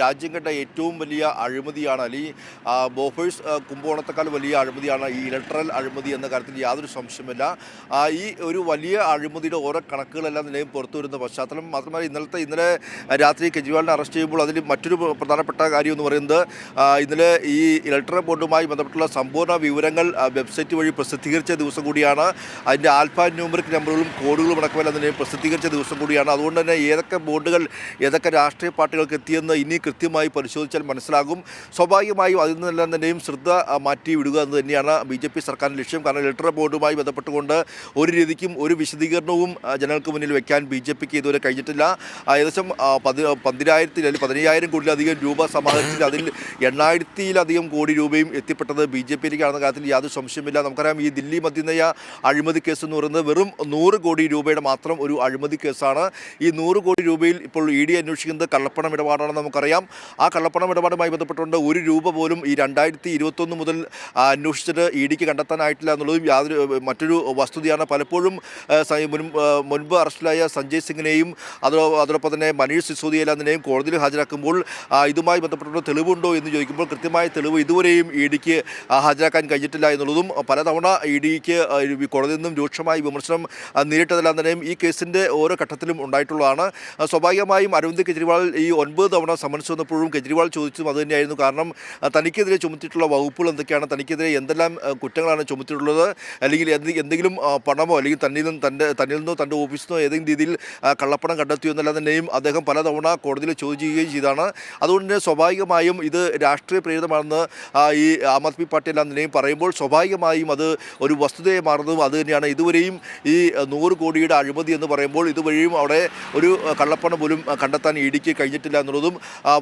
രാജ്യം കണ്ട ഏറ്റവും വലിയ അഴിമതിയാണ് അല്ലെങ്കിൽ ബോഫേഴ്സ് കുമ്പോണത്തെക്കാൾ വലിയ അഴിമതിയാണ് ഈ ഇലക്ട്രൽ അഴിമതി എന്ന കാര്യത്തിൽ യാതൊരു സംശയമില്ല ഈ ഒരു വലിയ അഴിമതിയുടെ ഓരോ കണക്കുകളെല്ലാം നിലയും പുറത്തു വരുന്ന പശ്ചാത്തലം. മാത്രമല്ല ഇന്നലത്തെ ഇന്നലെ രാത്രി കെജ്രിവാളിനെ അറസ്റ്റ് ചെയ്യുമ്പോൾ അതിൽ മറ്റൊരു പ്രധാനപ്പെട്ട കാര്യം എന്ന് പറയുന്നത് ഇന്നലെ ഈ ഇലക്ട്രൽ ബോർഡുമായി ബന്ധപ്പെട്ടുള്ള സമ്പൂർണ വിവരങ്ങൾ വെബ്സൈറ്റ് വഴി പ്രസിദ്ധീകരിച്ച ദിവസം കൂടിയാണ്. അതിന്റെ ആൽഫ ന്യൂമറിക് നമ്പറുകളും കോഡുകളും അടക്കമെല്ലാം നിലയും പ്രസിദ്ധീകരിച്ച ദിവസം കൂടിയാണ്. അതുകൊണ്ട് തന്നെ ഏതൊക്കെ ബോർഡുകൾ ഏതൊക്കെ രാഷ്ട്രീയ പാർട്ടികൾക്ക് എത്തിയെന്ന് ഇനി കൃത്യമായി പരിശോധിച്ചാൽ മനസ്സിലാകും. സ്വാഭാവികമായും അതിൽ നിന്നെല്ലാം തന്നെയും ശ്രദ്ധ മാറ്റി വിടുക എന്ന് തന്നെയാണ് ബി ജെ പി സർക്കാരിന്റെ ലക്ഷ്യം. കാരണം ഇലക്ട്രൽ ബോർഡുമായി ബന്ധപ്പെട്ടുകൊണ്ട് ഒരു രീതിക്കും ഒരു വിശദീകരണവും ജനങ്ങൾക്ക് മുന്നിൽ വെക്കാൻ ബി ജെ പിക്ക് ഇതുവരെ കഴിഞ്ഞിട്ടില്ല. ഏകദേശം പതി പന്തിരായിരത്തിൽ അല്ലെങ്കിൽ പതിനയ്യായിരം കോടിയിലധികം രൂപ സമാഹരിച്ചിട്ട് അതിൽ എണ്ണായിരത്തിലധികം കോടി രൂപയും എത്തിപ്പെട്ടത് ബി ജെ പിയിലേക്കാണെന്ന കാര്യത്തിൽ യാതൊരു സംശയമില്ല നമുക്കറിയാം ഈ ദില്ലി മദ്യനയ അഴിമതി കേസ് എന്ന് പറയുന്നത് വെറും നൂറ് കോടി രൂപയുടെ മാത്രം ഒരു അഴിമതി കേസാണ്. ഈ നൂറ് കോടി രൂപയിൽ ഇപ്പോൾ ഇ ഡി അന്വേഷിക്കുന്നത് കള്ളപ്പണം ഇടപാടാണെന്ന് നമുക്കറിയാം. ആ കള്ളപ്പണം ഇടപാടുമായി ബന്ധപ്പെട്ടുകൊണ്ട് ഒരു രൂപ പോലും ഈ രണ്ടായിരത്തി ഇരുപത്തൊന്ന് മുതൽ അന്വേഷിച്ചിട്ട് ഇ ഡിക്ക് കണ്ടെത്താനായിട്ടില്ല എന്നുള്ളതും യാതൊരു മറ്റൊരു വസ്തുതയാണ്. പലപ്പോഴും മുൻപ് അറസ്റ്റിലായ സഞ്ജയ് സിംഗിനെയും അതോ അതോടൊപ്പം തന്നെ മനീഷ് സിസോദിയെല്ലാത്തിനെയും കോടതിയിൽ ഹാജരാക്കുമ്പോൾ ഇതുമായി ബന്ധപ്പെട്ടുള്ള തെളിവുണ്ടോ എന്ന് ചോദിക്കുമ്പോൾ കൃത്യമായ തെളിവ് ഇതുവരെയും ഇ ഡിക്ക് ഹാജരാക്കാൻ കഴിഞ്ഞിട്ടില്ല എന്നുള്ളതും പലതവണ ഇ ഡിക്ക് കോടതിയിൽ നിന്നും രൂക്ഷമായ വിമർശനം നേരിട്ടതെല്ലാം ഈ കേസിന്റെ ഓരോ ഘട്ടത്തിലും ഉണ്ടായിട്ടുള്ളതാണ്. സ്വാഭാവികമായും അരവിന്ദ് കെജ്രിവാൾ ഈ ഒൻപത് തവണ സമൻസ് വന്നപ്പോഴും കെജ്രിവാൾ ചോദിച്ചതും അതുതന്നെയായിരുന്നു കാരണം തനിക്കെതിരെ ചുമത്തിയിട്ടുള്ള വകുപ്പുകൾ എന്തൊക്കെയാണ്? തനിക്കെതിരെ എന്തെല്ലാം കുറ്റങ്ങളാണ് ചുമത്തിയിട്ടുള്ളത്? അല്ലെങ്കിൽ എന്തെങ്കിലും പണമോ അല്ലെങ്കിൽ തന്നിൽ നിന്ന് തന്റെ തന്നിൽ നിന്നോ തന്റെ ഓഫീസിൽ നിന്നോ ഏതെങ്കിലും രീതിയിൽ കള്ളപ്പണം കണ്ടെത്തിയോ എന്നല്ലാതെ തന്നെയും അദ്ദേഹം പലതവണ കോടതിയിൽ ചോദ്യം ചെയ്യുകയും ചെയ്താണ് അതുകൊണ്ട് തന്നെ സ്വാഭാവികമായും ഇത് രാഷ്ട്രീയ പ്രേരിതമാണെന്ന് ഈ ആം ആദ്മി പാർട്ടി എല്ലാം തന്നെയും പറയുമ്പോൾ സ്വാഭാവികമായും അത് ഒരു വസ്തുതയെ മാറുന്നതും അതുതന്നെയാണ് ഇതുവരെയും ഈ നൂറ് കോടിയുടെ അഴിമതി എന്ന് പറയുമ്പോൾ ഇതുവഴിയും അവിടെ ഒരു കള്ളപ്പണം പോലും കണ്ടെത്താൻ ഇടിക്ക് കഴിഞ്ഞിട്ടില്ല എന്നുള്ളതും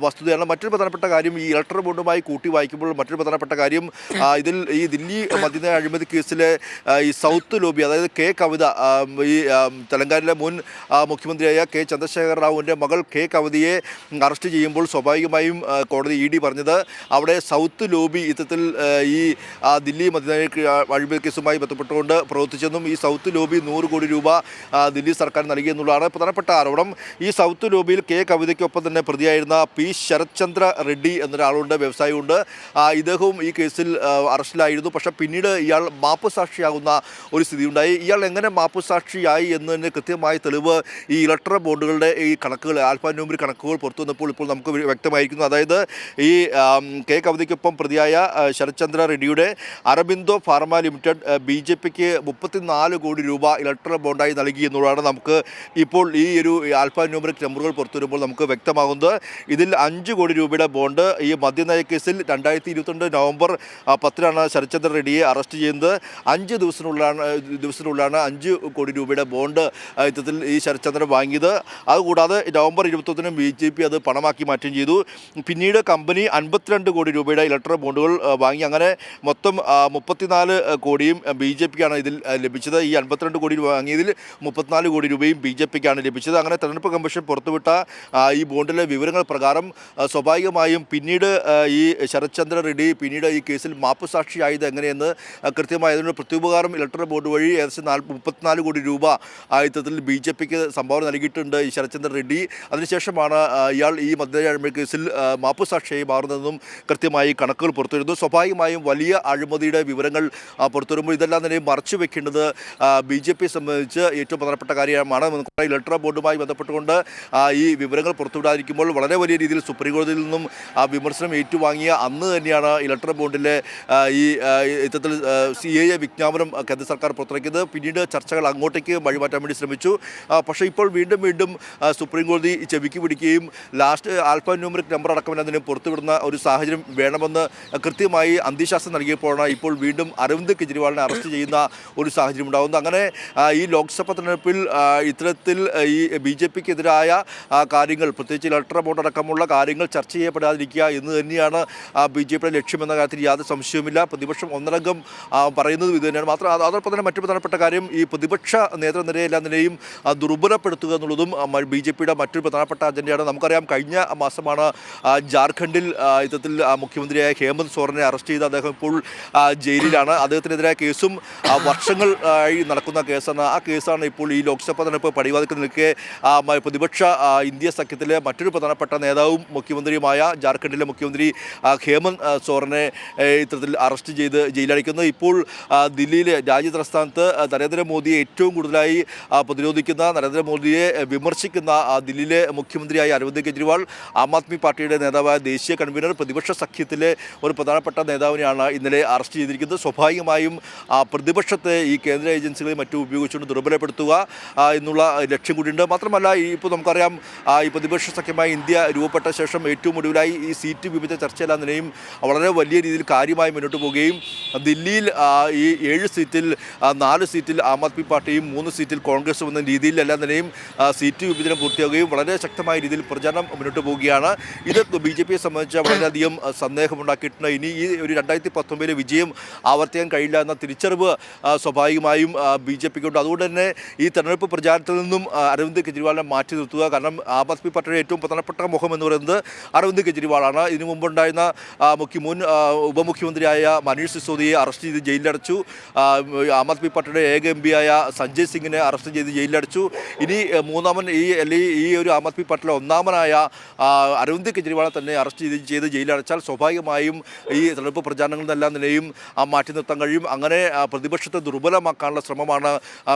വസ്തുതയാണ്. മറ്റൊരു പ്രധാനപ്പെട്ട കാര്യം ഈ ഇലക്ട്രൽ ബോർഡുമായി കൂട്ടി വായിക്കുമ്പോൾ മറ്റൊരു പ്രധാനപ്പെട്ട കാര്യം ഇതിൽ ഈ ദില്ലി മദ്യനയ അഴിമതി കേസിലെ ഈ സൗത്ത് ലോബി അതായത് കെ കവിത ഈ തെലങ്കാനയിലെ മുൻ മുഖ്യമന്ത്രിയായ കെ ചന്ദ്രശേഖർ റാവുവിന്റെ മകൾ കെ കവിതയെ അറസ്റ്റ് ചെയ്യുമ്പോൾ സ്വാഭാവികമായും കോടതി ഇ ഡി പറഞ്ഞത് അവിടെ സൗത്ത് ലോബി ഇത്തരത്തിൽ ഈ ദില്ലി മദ്യനയ അഴിമതി കേസുമായി ബന്ധപ്പെട്ടുകൊണ്ട് പ്രവർത്തിച്ചെന്നും ഈ സൗത്ത് ലോബി നൂറ് കോടി രൂപ ദില്ലി സർക്കാർ നൽകിയെന്നുള്ളതാണ് പ്രധാനപ്പെട്ട ആരോപണം. ഈ സൗത്ത് ലോബിയിൽ കെ കവിതയ്ക്കൊപ്പം തന്നെ പ്രതിയായിരുന്ന പി ശരത്ചന്ദ്ര റെഡ്ഡി എന്നൊരാളുണ്ട് വ്യവസായിയുണ്ട്. ആ, ഇദ്ദേഹവും ഈ കേസിൽ അറസ്റ്റിലായിരുന്നു. പക്ഷേ പിന്നീട് ഇയാൾ മാപ്പ് സാക്ഷിയാകുന്ന ഒരു സ്ഥിതി ഉണ്ടായി ഇയാൾ എങ്ങനെ മാപ്പ് സാക്ഷിയായി എന്നതിന് കൃത്യമായ തെളിവ് ഈ ഇലക്ട്രൽ ബോർഡുകളുടെ ഈ കണക്കുകൾ ആൽഫാ ന്യൂമറി കണക്കുകൾ പുറത്തു വന്നപ്പോൾ ഇപ്പോൾ നമുക്ക് വ്യക്തമായിരിക്കുന്നു. അതായത് ഈ കെ കവിതയ്ക്കൊപ്പം പ്രതിയായ Sarathchandra Sarath Chandra റെഡ്ഡിയുടെ Aurobindo pharma limited B J പിക്ക് മുപ്പത്തിനാല് കോടി രൂപ ഇലക്ട്രൽ ബോണ്ടായി നൽകി എന്നുള്ളതാണ് നമുക്ക് ഇപ്പോൾ ഈ ഒരു ആൽഫാ ന്യൂമറിക് നമ്പറുകൾ പുറത്തു വരുമ്പോൾ നമുക്ക് വ്യക്തമാകുന്നത്. ഇതിൽ അഞ്ച് കോടി രൂപയുടെ ബോണ്ട് ഈ മദ്യനയ കേസിൽ രണ്ടായിരത്തി ഇരുപത്തിരണ്ട് നവംബർ പത്തിനാണ് ശരത്ചന്ദ്ര റെഡ്ഡിയെ അറസ്റ്റ് ചെയ്യുന്നത്. അഞ്ച് ദിവസത്തിനുള്ളിലാണ് ദിവസത്തിനുള്ളിലാണ് അഞ്ച് കോടി രൂപയുടെ ബോണ്ട് യുദ്ധത്തിൽ ഈ ശരത്ചന്ദ്രൻ വാങ്ങിയത്. അതുകൂടാതെ നവംബർ ഇരുപത്തൊന്നിനും ബി ജെ പി അത് പണമാക്കി മാറ്റുകയും ചെയ്തു. പിന്നീട് കമ്പനി അൻപത്തിരണ്ട് കോടി രൂപയുടെ ഇലക്ട്രൽ ബോണ്ടുകൾ വാങ്ങി. അങ്ങനെ മൊത്തം മുപ്പത്തിനാല് കോടിയും ബി ജെ പിക്കാണ് ഇതിൽ ലഭിച്ചത്. ഈ അൻപത്തിരണ്ട് കോടി വാങ്ങിയതിൽ മുപ്പത്തിനാല് കോടി രൂപയും ബി ജെ പിക്കാണ് ലഭിച്ചത്. അങ്ങനെ തെരഞ്ഞെടുപ്പ് കമ്മീഷൻ പുറത്തുവിട്ട ഈ ബോണ്ടിലെ വിവരങ്ങൾ പ്രകാരം സ്വാഭാവികമായും പിന്നീട് ഈ ശരത്ചന്ദ്ര റെഡ്ഡി പിന്നീട് ഈ കേസിൽ മാപ്പ് സാക്ഷിയായത് എങ്ങനെയെന്ന് കൃത്യമായ അതിനൊരു പ്രത്യുപകാരം ഇലക്ട്രൽ ബോർഡ് വഴി ഏകദേശം നാല് മുപ്പത്തിനാല് കോടി രൂപ ആയുധത്തിൽ ബി ജെ പിക്ക് സംഭാവന നൽകിയിട്ടുണ്ട് ഈ ശരത്ചന്ദ്ര റെഡ്ഡി. അതിനുശേഷമാണ് ഇയാൾ ഈ മദ്യ കേസിൽ ആ, മാപ്പ് സാക്ഷിയായി മാറുന്നതെന്നും കൃത്യമായി കണക്കുകൾ പുറത്തുവരുന്നു. സ്വാഭാവികമായും വലിയ അഴിമതിയുടെ വിവരങ്ങൾ പുറത്തുവരുമ്പോൾ ഇതെല്ലാം തന്നെ മറച്ചു വെക്കേണ്ടത് ബി ജെ പി സംബന്ധിച്ച് ഏറ്റവും പ്രധാനപ്പെട്ട കാര്യമാണ്. ഇലക്ട്രൽ ബോർഡുമായി ബന്ധപ്പെട്ടുകൊണ്ട് ഈ വിവരങ്ങൾ പുറത്തുവിടാതിരിക്കുമ്പോൾ വളരെ വലിയ രീതിയിൽ സുപ്രീം കോടതിയിൽ നിന്നും ആ വിമർശനം ഏറ്റുവാങ്ങിയ അന്ന് തന്നെയാണ് ഇലക്ട്രൽ ബോണ്ടിലെ ഈ ഇത്തരത്തിൽ സി എ വിജ്ഞാപനം കേന്ദ്ര സർക്കാർ പുറത്തിറക്കിയത്. പിന്നീട് ചർച്ചകൾ അങ്ങോട്ടേക്ക് വഴിമാറ്റാൻ വേണ്ടി ശ്രമിച്ചു. പക്ഷേ ഇപ്പോൾ വീണ്ടും വീണ്ടും സുപ്രീം കോടതി ചെവിക്ക് പിടിക്കുകയും ലാസ്റ്റ് ആൽഫ ന്യൂമറിക് നമ്പർ അടക്കം അതിന് പുറത്തുവിടുന്ന ഒരു സാഹചര്യം വേണമെന്ന് കൃത്യമായി അന്ത്യശാസ്ത്രം നൽകിയപ്പോഴാണ് ഇപ്പോൾ വീണ്ടും അരവിന്ദ് കെജ്രിവാളിനെ അറസ്റ്റ് ചെയ്യുന്ന ഒരു സാഹചര്യം ഉണ്ടാകുന്നത്. അങ്ങനെ ഈ ലോക്സഭാ തെരഞ്ഞെടുപ്പിൽ ഇത്തരത്തിൽ ഈ ബി ജെ പിക്കെതിരായ കാര്യങ്ങൾ പ്രത്യേകിച്ച് ഇലക്ട്രൽ ബോർഡ് അടക്കമുള്ള കാര്യങ്ങൾ ചർച്ച ചെയ്യപ്പെടാതിരിക്കുക എന്ന് തന്നെയാണ് ബി ജെ പിയുടെ ലക്ഷ്യമെന്ന കാര്യത്തിൽ യാതൊരു സംശയവുമില്ല. പ്രതിപക്ഷം ഒന്നടങ്കം പറയുന്നത് ഇത് തന്നെയാണ്. മാത്രം അതോടൊപ്പം തന്നെ മറ്റു പ്രധാനപ്പെട്ട കാര്യം ഈ പ്രതിപക്ഷ നേതൃനിരയെല്ലാം നിലയും ദുർബലപ്പെടുത്തുക എന്നുള്ളതും ബി ജെ പിയുടെ മറ്റൊരു പ്രധാനപ്പെട്ട അജണ്ടയാണ്. നമുക്കറിയാം കഴിഞ്ഞ മാസമാണ് ജാർഖണ്ഡിൽ യുദ്ധത്തിൽ മുഖ്യമന്ത്രിയായ ഹേമന്ത് സോറനെ അറസ്റ്റ് ചെയ്ത് അദ്ദേഹം ഇപ്പോൾ ജയിലിലാണ്. അദ്ദേഹത്തിനെതിരെ കേസും വർഷങ്ങൾ ആയി നടക്കുന്ന കേസാണ്. ആ കേസാണ് ഇപ്പോൾ ഈ ലോക്സഭ തെരഞ്ഞെടുപ്പ് പടിവാതിക്കൽ നിൽക്കെ പ്രതിപക്ഷ ഇന്ത്യ സഖ്യത്തിലെ മറ്റൊരു പ്രധാനപ്പെട്ട നേതാവും മുഖ്യമന്ത്രിയുമായ ജാർഖണ്ഡിലെ മുഖ്യമന്ത്രി ഹേമന്ത് സോറനെ ഇത്തരത്തിൽ അറസ്റ്റ് ചെയ്ത് ജയിലടയ്ക്കുന്നു ഇപ്പോൾ ദില്ലിയിലെ രാജ്യ തലസ്ഥാനത്ത് നരേന്ദ്രമോദിയെ ഏറ്റവും കൂടുതലായി പ്രതിരോധിക്കുന്ന നരേന്ദ്രമോദിയെ വിമർശിക്കുന്ന ദില്ലിയിലെ മുഖ്യമന്ത്രിയായ അരവിന്ദ് കെജ്രിവാൾ ആം ആദ്മി പാർട്ടിയുടെ നേതാവായ ദേശീയ കൺവീനർ പ്രതിപക്ഷ സഖ്യത്തിലെ ഒരു പ്രധാനപ്പെട്ട നേതാവിനെയാണ് ഇന്നലെ അറസ്റ്റ് ചെയ്തിരിക്കുന്നത്. സ്വാഭാവികമായും പ്രതിപക്ഷത്തെ ഈ കേന്ദ്ര ഏജൻസികളെ മറ്റും ഉപയോഗിച്ചുകൊണ്ട് ദുർബലപ്പെടുത്തുക എന്നുള്ള ലക്ഷ്യം കൂടിയുണ്ട്. മാത്രമല്ല ഇപ്പോൾ നമുക്കറിയാം ഈ പ്രതിപക്ഷ സഖ്യമായ ഇന്ത്യ രൂപപ്പെട്ട ശേഷം ഏറ്റവും ഒടുവിലായി ഈ സീറ്റ് വിഭജ ചർച്ചയെല്ലാം നിലയും വളരെ വലിയ രീതിയിൽ കാര്യമായി മുന്നോട്ട് പോവുകയും ദില്ലിയിൽ ഈ ഏഴ് സീറ്റിൽ നാല് സീറ്റിൽ ആം ആദ്മി പാർട്ടിയും മൂന്ന് സീറ്റിൽ കോൺഗ്രസും എന്ന രീതിയിലെല്ലാം നിലയും സീറ്റ് വിഭജനം പൂർത്തിയാവുകയും വളരെ ശക്തമായ രീതിയിൽ പ്രചാരണം മുന്നോട്ട് പോവുകയാണ്. ഇത് ബി ജെ പിയെ സംബന്ധിച്ച് വളരെയധികം സന്ദേഹമുണ്ടാക്കിയിട്ടുണ്ട്. ഇനി ഈ ഒരു രണ്ടായിരത്തി പത്തൊമ്പതിലെ വിജയം ആവർത്തിക്കാൻ കഴിയില്ല എന്ന തിരിച്ചറിവ് സ്വാഭാവികമായും ബി ജെ പിക്കുണ്ട് അതുകൊണ്ട് തന്നെ ഈ തെരഞ്ഞെടുപ്പ് പ്രചാരണത്തിൽ നിന്നും അരവിന്ദ് കെജ്രിവാളിനെ മാറ്റി നിർത്തുക. കാരണം ആം ആദ്മി പാർട്ടിയുടെ ഏറ്റവും പ്രധാനപ്പെട്ട മുഖം എന്ന് പറയുന്നത് അരവിന്ദ് കെജ്രിവാളാണ്. ഇതിനു മുമ്പുണ്ടായിരുന്ന മുഖ്യ മുൻ ഉപമുഖ്യമന്ത്രിയായ മനീഷ് സിസോദിയെ അറസ്റ്റ് ചെയ്ത് ജയിലിലടച്ചു. ആ, ആദ്മി പാർട്ടിയുടെ ഏക എം പിയായ സഞ്ജയ് സിംഗിനെ അറസ്റ്റ് ചെയ്ത് ജയിലിലടച്ചു. ഇനി മൂന്നാമൻ ഈ അല്ലെങ്കിൽ ഈ ഒരു ആം ആദ്മി പാർട്ടിയിലെ ഒന്നാമനായ അരവിന്ദ് കെജ്രിവാളെ തന്നെ അറസ്റ്റ് ചെയ്ത് ചെയ്ത് ജയിലടച്ചാൽ സ്വാഭാവികമായും ഈ തെരഞ്ഞെടുപ്പ് പ്രചാരണങ്ങളെല്ലാം നിലയും മാറ്റി നിർത്താൻ കഴിയും. അങ്ങനെ പ്രതിപക്ഷത്തെ ദുർബലമാക്കാനുള്ള ശ്രമമാണ്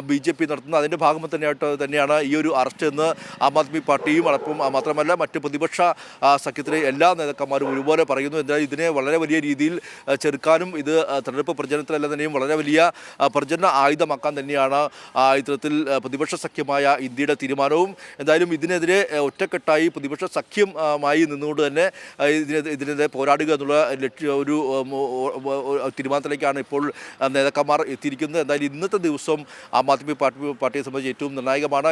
ബി ജെ പി നടത്തുന്നത്. അതിന്റെ ഭാഗം തന്നെയായിട്ട് തന്നെയാണ് ഈ ഒരു അറസ്റ്റ് എന്ന് ആം ആദ്മി പാർട്ടിയും അപ്പം ആ, മാത്രമല്ല മറ്റ് പ്രതിപക്ഷ സഖ്യത്തിലെ എല്ലാ നേതാക്കന്മാരും ഒരുപോലെ പറയുന്നു. എന്നാൽ ഇതിനെ വളരെ വലിയ രീതിയിൽ ചെറുക്കാനും ഇത് തെരഞ്ഞെടുപ്പ് പ്രചരണത്തിലല്ല തന്നെയും വളരെ വലിയ പ്രചരണ ആയുധമാക്കാൻ തന്നെയാണ് ഇത്തരത്തിൽ പ്രതിപക്ഷ സഖ്യമായ ഇന്ത്യയുടെ തീരുമാനവും. എന്തായാലും ഇതിനെതിരെ ഒറ്റക്കെട്ടായി പ്രതിപക്ഷ സഖ്യമായി നിന്നുകൊണ്ട് തന്നെ ഇതിനെതിരെ ഇതിനെ ഇതിനെതിരെ പോരാടുക എന്നുള്ള ലക്ഷ്യ ഒരു തീരുമാനത്തിലേക്കാണ് ഇപ്പോൾ നേതാക്കന്മാർ എത്തിയിരിക്കുന്നത്. എന്തായാലും ഇന്നത്തെ ദിവസം ആം ആദ്മി പാർട്ടി പാർട്ടിയെ സംബന്ധിച്ച് ഏറ്റവും നിർണായകമാണ്.